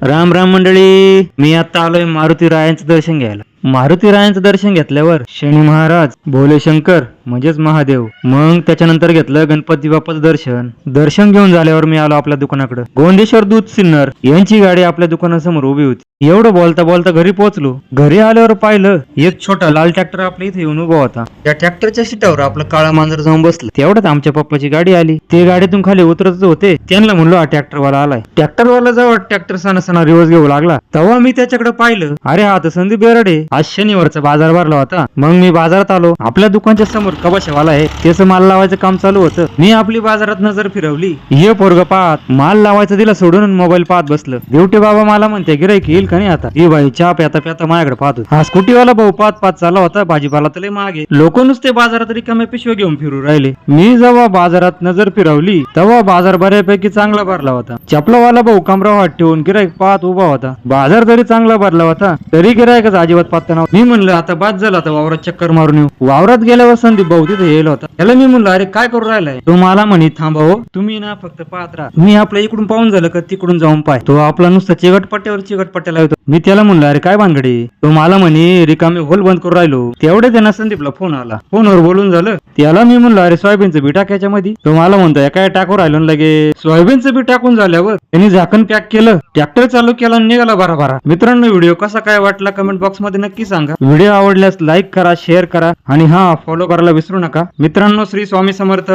राम राम मंडळी मी आता आलोय मारुती रायांचं दर्शन घ्यायला. मारुती रायांचं दर्शन घेतल्यावर शनी महाराज भोले शंकर म्हणजेच महादेव मग त्याच्यानंतर घेतलं गणपती बाप्पाचं दर्शन. दर्शन घेऊन झाल्यावर मी आलो आपल्या दुकानाकडे. गोंदेश्वर दूध सिन्नर यांची गाडी आपल्या दुकानासमोर उभी होती. एवढं बोलता बोलता घरी पोहोचलो. घरी आल्यावर पाहिलं एक छोटा लाल ट्रॅक्टर आपल्या इथे येऊन उभा होता. त्या ट्रॅक्टरच्या सीटावर आपलं काळा मांजर जाऊन बसलं. तेवढ्यात आमच्या पप्पाची गाडी आली. ते गाडीतून खाली उतरत होते. त्यांना म्हणलो हा ट्रॅक्टरवाला आलाय. ट्रॅक्टरवाला जवळ ट्रॅक्टर सणा सणा रिवर्स घेऊ लागला. तेव्हा मी त्याच्याकडे पाहिलं अरे हा तर संदीप बेरडे. आज शनिवारचा बाजार भरला होता. मग मी बाजारात आलो. आपल्या दुकानच्या समोर कबाशावाला आहे. त्याचं माल लावायचं काम चालू होतं. मी आपली बाजारात नजर फिरवली. ये पोरग पाहत माल लावायचं दिला सोडून मोबाईल पाहत बसलं. देवटे बाबा मला म्हणते गिरायक येईल का नाही आता? ये बाई चहा प्याता प्याता माझ्याकडे पाहतो. हा स्कूटीवाला भाऊ पाहत पाहत चालला होता. भाजीपाला तर मागे लोक नुसते बाजारात रिकाम्या पिशव्या घेऊन फिरू राहिले. मी जेव्हा बाजारात नजर फिरवली तेव्हा बाजार बऱ्यापैकी चांगला भरला होता. चपलावाला भाऊ कमरा वाट ठेवून गिरायक पाहत उभा होता. बाजार जरी चांगला भरला होता तरी गिरायकच अजिबात पत्ता नव्हता मी म्हणलं आता बाद झाला आता वावरात चक्कर मारून येऊ. वावरात गेल्यावर संदीप भाऊ तिथे येईल होता. त्याला मी म्हणलं अरे काय करू राहिलाय? तो मला म्हणे थांबा हो तुम्ही ना फक्त पाहत राहा. मी आपल्या इकडून पाहून झालं का तिकडून जाऊन पाय. तो आपला नुसता चिगटपट्ट्यावर चिगटपट्ट्याला येतो. मी त्याला म्हणलं अरे काय भानगडे? तो मला म्हणे रिकामे होल बंद करून राहिलो. तेवढे त्यांना संदीपला फोन आला. फोनवर बोलून झालं. त्याला मी म्हणलं अरे सोयाबीनचं बी टाकायच्या मध्ये तो मला म्हणतोय काय टाकू राहिलो लगे? सोयाबीनचं बी टाकून झाल्यावर त्यांनी झाकण पॅक केलं. ट्रॅक्टर चालू केला निघाला बारा बारा मित्रांनो व्हिडिओ कसा काय वाटला कमेंट बॉक्समध्ये नक्की सांगा. व्हिडिओ आवडल्यास लाईक करा शेअर करा आणि हा फॉलो करायला विसरू नका. मित्रांनो श्री स्वामी समर्थ.